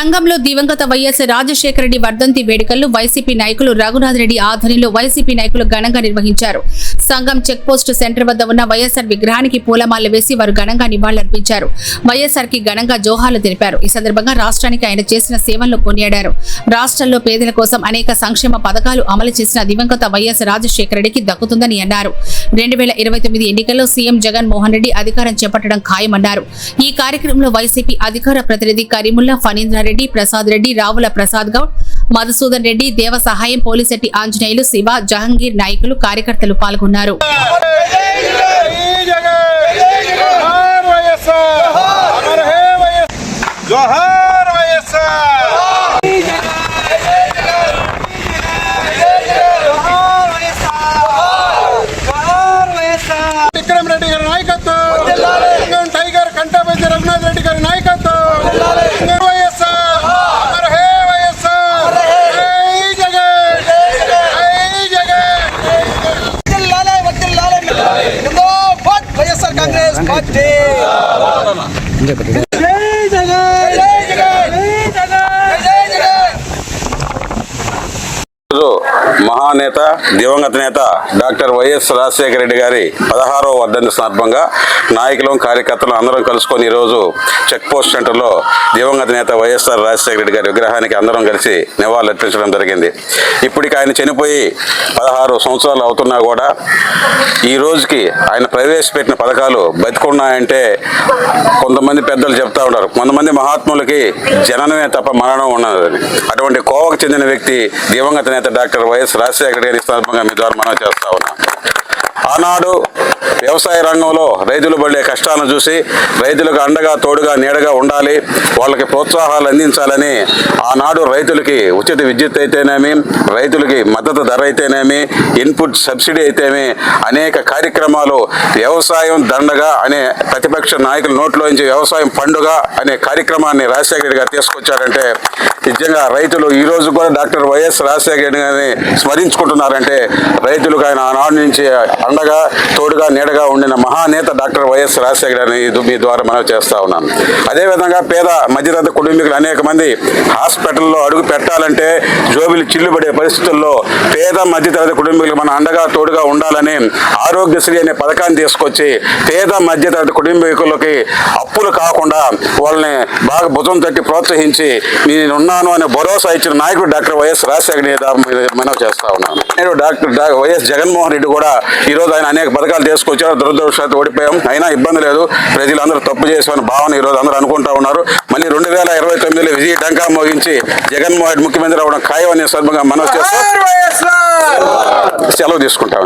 సంఘంలో దివంగత వైఎస్ రాజశేఖర రెడ్డి వర్ధంతి వేడుకలను వైసీపీ నాయకులు రఘునాథ్ రెడ్డి ఆధ్వర్యంలో వైసీపీ నాయకులు ఘనంగా నిర్వహించారు. సంఘం చెక్ పోస్ట్ సెంటర్ వద్ద ఉన్న వైఎస్ఆర్ విగ్రహానికి పూలమాల వేసి వారు ఘనంగా నివాళులర్పించారు. వైఎస్ఆర్కి ఘనంగా జోహార్లు తెలిపారు. ఈ సందర్భంగా రాష్ట్రానికి ఆయన చేసిన సేవలను కొనియాడారు. రాష్ట్రంలో పేదల కోసం అనేక సంక్షేమ పథకాలు అమలు చేసిన దివంగత వైఎస్ రాజశేఖర రెడ్డికి దక్కుతుందని అన్నారు. రెండు వేల ఇరవై తొమ్మిది ఎన్నికల్లో సీఎం జగన్ మోహన్ రెడ్డి అధికారం చేపట్టడం ఖాయమన్నారు. ఈ కార్యక్రమంలో వైసీపీ అధికార ప్రతినిధి కరీముల్లా ఫణీంద్రారెడ్డి రెడ్డి ప్రసాద్ రెడ్డి రావుల ప్రసాద్ గౌడ్ మధుసూదన్ రెడ్డి దేవ సహాయం పోలిశెట్టి ఆంజనేయులు శివ జహంగీర్ నాయకులు కార్యకర్తలు పాల్గొన్నారు. じゃあことで。మహానేత దివంగత నేత డాక్టర్ వైఎస్ రాజశేఖర రెడ్డి గారి పదహారవ వర్ధంతి సందర్భంగా నాయకులం కార్యకర్తలు అందరం కలుసుకొని ఈరోజు చెక్ పోస్ట్ సెంటర్లో దివంగత నేత వైఎస్ఆర్ రాజశేఖర రెడ్డి గారి విగ్రహానికి అందరం కలిసి నివాళులర్పించడం జరిగింది. ఇప్పటికి ఆయన చనిపోయి పదహారు సంవత్సరాలు అవుతున్నా కూడా ఈ రోజుకి ఆయన ప్రవేశపెట్టిన పథకాలు బతికున్నాయంటే కొంతమంది పెద్దలు చెప్తా ఉంటారు కొంతమంది మహాత్ములకి జననమే తప్ప మరణం ఉన్నదని అటువంటి కోవకు చెందిన వ్యక్తి దివంగత నేత డాక్టర్ వైఎస్ రాజశేఖర గారి సందర్భంగా మీ ద్వారా మనం చేస్తా ఉన్నాం. ఆనాడు వ్యవసాయ రంగంలో రైతులు పడే కష్టాలను చూసి రైతులకు అండగా తోడుగా నీడగా ఉండాలి వాళ్ళకి ప్రోత్సాహాలు అందించాలని ఆనాడు రైతులకి ఉచిత విద్యుత్ అయితేనేమి రైతులకి మద్దతు ధర అయితేనేమి ఇన్పుట్ సబ్సిడీ అయితేమి అనేక కార్యక్రమాలు వ్యవసాయం దండగా అనే ప్రతిపక్ష నాయకుల నోట్లోంచి వ్యవసాయం పండుగ అనే కార్యక్రమాన్ని రాజశేఖర గారు తీసుకొచ్చారంటే నిజంగా రైతులు ఈ రోజు కూడా డాక్టర్ వైఎస్ రాజశేఖర రెడ్డి గారిని స్మరించుకుంటున్నారంటే రైతులకు ఆయన ఆనాడు నుంచి అండగా తోడుగా నీడగా ఉండిన మహానేత డాక్టర్ వైఎస్ రాజశేఖర గారిని మీ ద్వారా మనం చేస్తా ఉన్నాను. అదేవిధంగా పేద మధ్యతరగతి కుటుంబీకులు అనేక మంది హాస్పిటల్లో అడుగు పెట్టాలంటే జోబిలు చిల్లుబడే పరిస్థితుల్లో పేద మధ్యతరగతి కుటుంబీకులు మన అండగా తోడుగా ఉండాలని ఆరోగ్యశ్రీ అనే పథకాన్ని తీసుకొచ్చి పేద మధ్యతరగతి కుటుంబీకులకి అప్పులు కాకుండా వాళ్ళని బాగా భుజం తట్టి ప్రోత్సహించి నేనున్నాను అనే భరోసా ఇచ్చిన నాయకుడు డాక్టర్ వైఎస్ రాజశేఖర రెడ్డి మనం చేస్తా ఉన్నాను. నేను డాక్టర్ వైఎస్ జగన్మోహన్ రెడ్డి కూడా ఈ రోజు ఆయన అనేక పథకాలు తీసుకొచ్చారు. దురదృష్టవశాత్తు ఓడిపోయాం. అయినా ఇబ్బంది లేదు. ప్రజలందరూ తప్పు చేసామని భావన ఈ రోజు అందరూ అనుకుంటా ఉన్నారు. మళ్ళీ రెండు వేల ఇరవై తొమ్మిదిలో విజయ డంకా మోగించి జగన్మోహన్ రెడ్డి ముఖ్యమంత్రి అవడం ఖాయం అనే సందర్భంగా మనం చేస్తాం సెలవు తీసుకుంటాం